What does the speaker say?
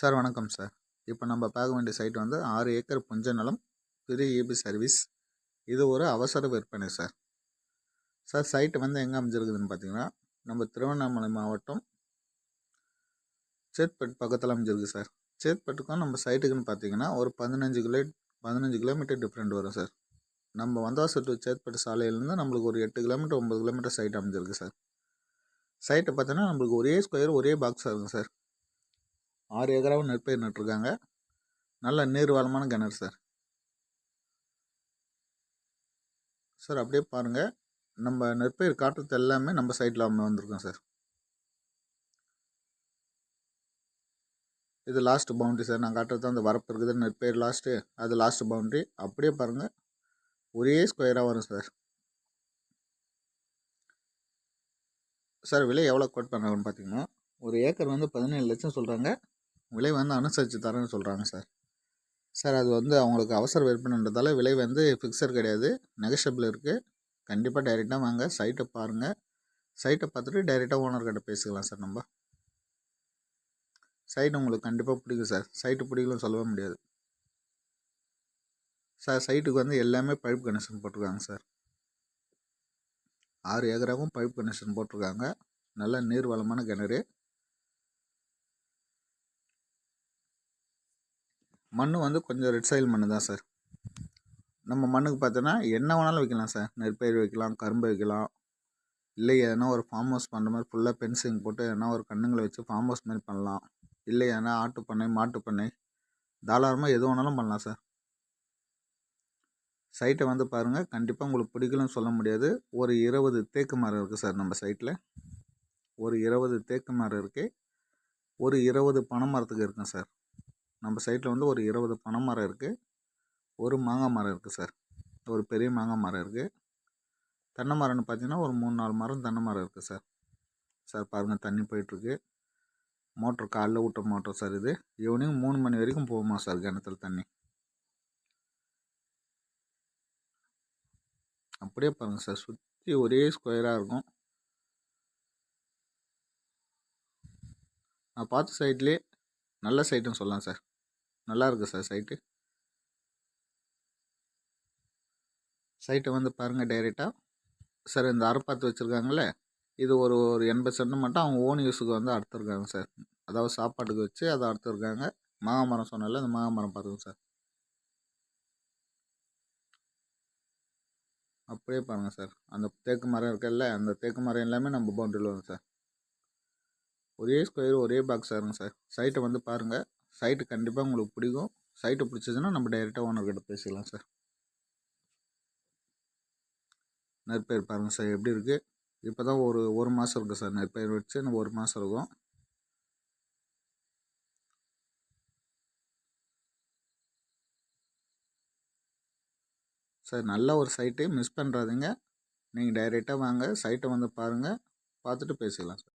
Sir வணக்கம் sir. இப்போ நம்ம பார்க்க வேண்டிய சைட் வந்து ஆறு ஏக்கர் புஞ்ச நிலம் பெரிய இபி சர்வீஸ். இது ஒரு அவசர விற்பனை சார். சார் சைட்டு வந்து எங்கே அமைஞ்சிருக்குதுன்னு பார்த்தீங்கன்னா நம்ம திருவண்ணாமலை மாவட்டம் சேத்பட் பக்கத்தில் அமைஞ்சிருக்கு சார். சேத்பட்டுக்கும் நம்ம சைட்டுக்குன்னு பார்த்தீங்கன்னா ஒரு பதினஞ்சு கிலோ பதினஞ்சு கிலோமீட்டர் டிஃப்ரெண்ட் வரும் சார். நம்ம வந்தாசு டு சேத்பட்டு சாலையிலேருந்து நம்மளுக்கு ஒரு எட்டு கிலோமீட்டர் ஒம்பது கிலோமீட்டர் சைட் அமைஞ்சிருக்கு சார். சைட்டை பார்த்தீங்கன்னா நம்மளுக்கு ஒரே ஸ்கொயர் ஒரே பாக்ஸாக இருக்கும் சார். ஆறு ஏக்கராவும் நெற்பயிர் நட்டுருக்காங்க. நல்ல நீர் வளமான கிணறு சார். சார் அப்படியே பாருங்கள் நம்ம நெற்பயிர் காட்டுறது எல்லாமே நம்ம சைட்டில் வந்திருக்கோம் சார். இது லாஸ்ட் பவுண்ட்ரி சார். நான் காட்டுறது அந்த வரப்பு இருக்குது. நெற்பயிர் லாஸ்ட்டு அது லாஸ்ட் பவுண்ட்ரி அப்படியே பாருங்கள் ஒரே ஸ்கொயராக வரும் சார். சார் விலை எவ்வளோ கோட் பண்ணுறாங்கன்னு பார்த்தீங்கன்னா ஒரு ஏக்கர் வந்து பதினேழு லட்சம் சொல்கிறாங்க விலை வந்து அனுசரித்து தரேன்னு சொல்கிறாங்க சார் சார் அது வந்து அவங்களுக்கு அவசர விற்பனைன்றதால விலை வந்து ஃபிக்ஸர் கிடையாது. நெகஷபிள் இருக்குது கண்டிப்பாக டைரெக்டாக வாங்க. சைட்டை பாருங்கள் சைட்டை பார்த்துட்டு டைரெக்டாக ஓனர்கிட்ட பேசிக்கலாம் சார் நம்ம. சைட் உங்களுக்கு கண்டிப்பாக பிடிக்கும் சார் சைட்டு பிடிக்கலன்னு சொல்லவே முடியாது. சார் சைட்டுக்கு வந்து எல்லாமே பைப் கனெக்ஷன் போட்டிருக்காங்க சார் ஆறு ஏக்கராவும் பைப் கனெக்ஷன் போட்டிருக்காங்க. நல்ல நீர் வளமான கிணறு. மண் வந்து கொஞ்சம் ரெட் சாயில் மண் தான் சார் நம்ம மண்ணுக்கு பார்த்தோன்னா என்ன வேணாலும் வைக்கலாம் சார் நெற்பயிர் வைக்கலாம் கரும்பு வைக்கலாம். இல்லை எதனா ஒரு ஃபார்ம் ஹவுஸ் பண்ணுற மாதிரி ஃபுல்லாக பென்சிங் போட்டு எதனா ஒரு கண்ணுங்களை வச்சு ஃபார்ம் ஹவுஸ் மாதிரி பண்ணலாம். இல்லை எதனா ஆட்டு பண்ணை மாட்டு பண்ணை. தாராளமாக எது வேணாலும் பண்ணலாம் சார் சைட்டை வந்து பாருங்கள் கண்டிப்பாக உங்களுக்கு பிடிக்கலன்னு சொல்ல முடியாது. ஒரு இருபது தேக்கு மரம் இருக்குது சார் நம்ம சைட்டில் ஒரு இருபது தேக்கு மரம் இருக்குது ஒரு இருபது பனை மரத்துக்கு இருக்குங்க சார் நம்ம சைட்டில் வந்து ஒரு இருபது பனை மரம் இருக்குது ஒரு மாங்காய் மரம் இருக்குது சார் ஒரு பெரிய மாங்காய் மரம் இருக்குது தென்னை மரம்னு பார்த்தீங்கன்னா ஒரு மூணு நாலு மரம் தென்னை மரம் இருக்குது சார் சார் பாருங்கள் தண்ணி போயிட்டுருக்கு மோட்ரு காலைல விட்ட மோட்ரு சார் இது. ஈவினிங் மூணு மணி வரைக்கும் போகுமா சார் கிணத்துல தண்ணி? அப்படியே பாருங்கள் சார் சுற்றி ஒரே ஸ்கொயராக இருக்கும். நான் பார்த்த சைட்லேயே நல்ல சைட்டுன்னு சொல்லலாம் சார். நல்லா இருக்குது சார் சைட்டு. சைட்டை வந்து பாருங்கள் டைரெக்டாக சார் இந்த அரைப்பாத்து வச்சுருக்காங்களே இது ஒரு ஒரு எண்பது சென்ட் மட்டும் அவங்க ஓன் யூஸுக்கு வந்து அறுத்துருக்காங்க சார். அதாவது சாப்பாட்டுக்கு வச்சு அதை அறுத்துருக்காங்க. மாங்காய் மரம் சொன்னால அந்த மாங்காய் மரம் பாருங்கள் சார். அப்படியே பாருங்கள் சார். அந்த தேக்கு மரம் இருக்குல்ல அந்த தேக்கு மரம் எல்லாமே நம்ம பவுண்டரியில் வரும் சார். ஒரே ஸ்கொயர் ஒரே பாக்ஸாக இருங்க சார் சைட்டை வந்து பாருங்கள் சைட்டு கண்டிப்பாக உங்களுக்கு பிடிக்கும். சைட்டு பிடிச்சதுன்னா நம்ம டைரெக்டாக ஓனர்கிட்ட பேசிக்கலாம் சார் நெற்பயிர் பாருங்கள் சார் எப்படி இருக்குது இப்போ தான் ஒரு ஒரு மாதம் இருக்குது சார் நெற்பயிர் வச்சு இன்னும் ஒரு மாதம் இருக்கும். சார் நல்ல ஒரு சைட்டு மிஸ் பண்ணுறாதீங்க நீங்கள் டைரெக்டாக வாங்க. சைட்டை வந்து பாருங்கள் பார்த்துட்டு பேசிக்கலாம் சார்